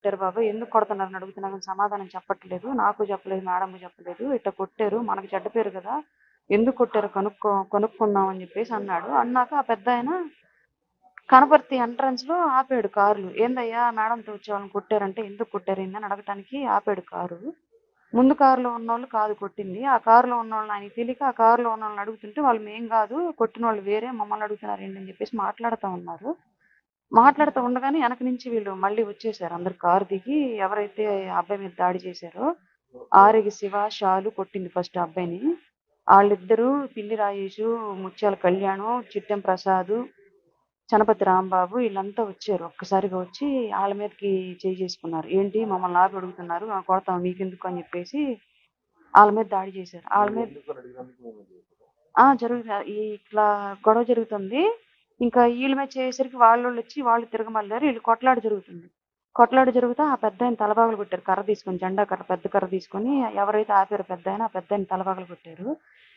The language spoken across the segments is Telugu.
కొట్టారు బాబు. ఎందుకు కొడుతున్నారని అడుగుతున్నా కానీ సమాధానం చెప్పట్లేదు. నాకు చెప్పలేదు మేడం చెప్పలేదు. ఇట్లా కొట్టారు. మనకు చెడ్డ పేరు కదా. ఎందుకు కొట్టారు? కనుక్కో కొనుక్కున్నాం అని చెప్పేసి అన్నాడు. అన్నాక ఆ పెద్ద ఆయన కనపర్తి ఎంట్రన్స్లో ఆపాడు కార్లు. ఏందయ్యా మేడంతో వచ్చే వాళ్ళని కొట్టారంటే ఎందుకు కొట్టారు? ఏందని అడగటానికి ఆపాడు కారు. ముందు కారులో ఉన్న వాళ్ళు కాదు కొట్టింది. ఆ కారులో ఉన్న వాళ్ళని ఆయనకి తెలియక ఆ కారులో ఉన్న వాళ్ళని అడుగుతుంటే వాళ్ళు మేం కాదు కొట్టిన వాళ్ళు వేరే మమ్మల్ని అడుగుతున్నారు ఏంటి అని చెప్పేసి మాట్లాడుతూ ఉన్నారు. మాట్లాడుతూ ఉండగానే వెనక నుంచి వీళ్ళు మళ్ళీ వచ్చేసారు. అందరు కారు దిగి ఎవరైతే అబ్బాయి మీద దాడి చేశారో ఆరిగి శివ షాలు కొట్టింది ఫస్ట్ అబ్బాయిని. వాళ్ళిద్దరూ పిల్లి రాజేషు ముత్యాల కళ్యాణం చిట్టెం ప్రసాద్ చనపతి రాంబాబు వీళ్ళంతా వచ్చారు. ఒక్కసారిగా వచ్చి వాళ్ళ మీదకి చేయి చేసుకున్నారు. ఏంటి? మమ్మల్ని ఆపి అడుగుతున్నారు. "ఆ, కొడతాం మీకెందుకు అని చెప్పేసి వాళ్ళ మీద దాడి చేశారు. వాళ్ళ మీద ఆ జరుగుతుంది ఇట్లా గొడవ జరుగుతుంది. ఇంకా వీళ్ళ మీద చేసేసరికి వాళ్ళు వచ్చి వాళ్ళు తిరగమల్లారు వీళ్ళు కొట్లాట జరుగుతుంది. కొట్లాట జరుగుతా ఆ పెద్ద ఆయన తలబాగలు కొట్టారు కర్ర తీసుకొని జెండా కర్ర పెద్ద కర్ర తీసుకొని ఎవరైతే ఆపారు పెద్ద ఆయన ఆ పెద్ద ఆయన తలబాగలు కొట్టారు.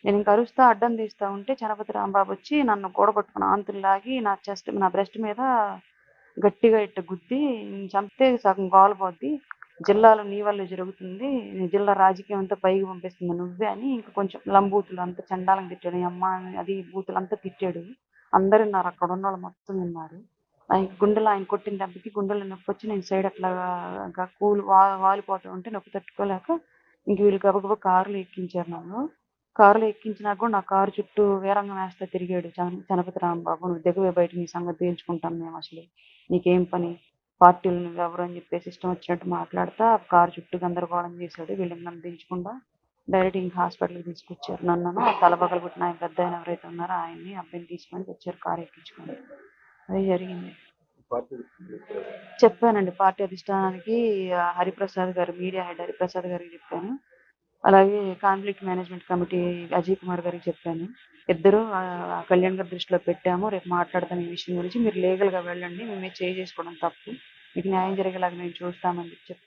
నేను ఇంకా అరుస్తా అడ్డం తీస్తా ఉంటే చనపతి రాంబాబు వచ్చి నన్ను కూడగొట్టుకుని ఆంతులు లాగి నా చెస్ట్ నా బ్రెస్ట్ మీద గట్టిగా ఇట్ట గుద్ది చంపితే సగం గోలపోద్ది జిల్లాలో నీ వల్ల జరుగుతుంది జిల్లా రాజకీయం అంతా పైకి పంపిస్తుంది నువ్వే అని ఇంకా కొంచెం లంబూతులు అంతా చండాలం తిట్టాడు అమ్మ అని అది బూతులు అంతా తిట్టాడు. అందరు విన్నారు అక్కడ ఉన్న వాళ్ళు మొత్తం ఉన్నారు. ఆయన గుండెలు ఆయన కొట్టిన దెబ్బకి గుండెలు నొప్పి వచ్చి నేను సైడ్ అట్లా ఇంకా వా వాలిపోతూ ఉంటే నొప్పి తట్టుకోలేక ఇంక వీళ్ళు గబగబా కారులో ఎక్కించారు నన్ను. కారులో ఎక్కించినాక కూడా నా కారు చుట్టూ వీరంగం వేస్తే తిరిగాడు చనపతి రాంబాబు. నువ్వు దిగవే బయట నీ సంగతి తేల్చుకుంటాం మేము అసలు. నీకేం పని? పార్టీలు నువ్వు ఎవరు అని చెప్పేసి ఇష్టం వచ్చినట్టు మాట్లాడతా ఆ కారు చుట్టూ గందరగోళం చేశాడు. వీళ్ళని నన్ను దించకుండా డైరెక్ట్ ఇంక హాస్పిటల్కి తీసుకొచ్చారు నన్ను. ఆ తలబగలు పుట్టిన ఆయన పెద్ద ఆయన ఎవరైతే ఉన్నారో ఆయన్ని అబ్బాయిని తీసుకొని వచ్చారు కారు ఎక్కించుకొని. అది జరిగింది. చెప్పానండి పార్టీ అధిష్టానానికి హరిప్రసాద్ గారు మీడియా హెడ్ హరిప్రసాద్ గారికి చెప్పాను. అలాగే conflict management committee Ajay Kumar గారికి చెప్పాను. ఇద్దరు కళ్యాణ్ గారి దృష్టిలో పెట్టాము రేపు మాట్లాడతాను ఈ విషయం గురించి. మీరు లీగల్గా వెళ్ళండి మేమే చేసుకోవడం తప్పు. మీకు న్యాయం జరిగేలాగా మేము చూస్తామని చెప్పి చెప్పాను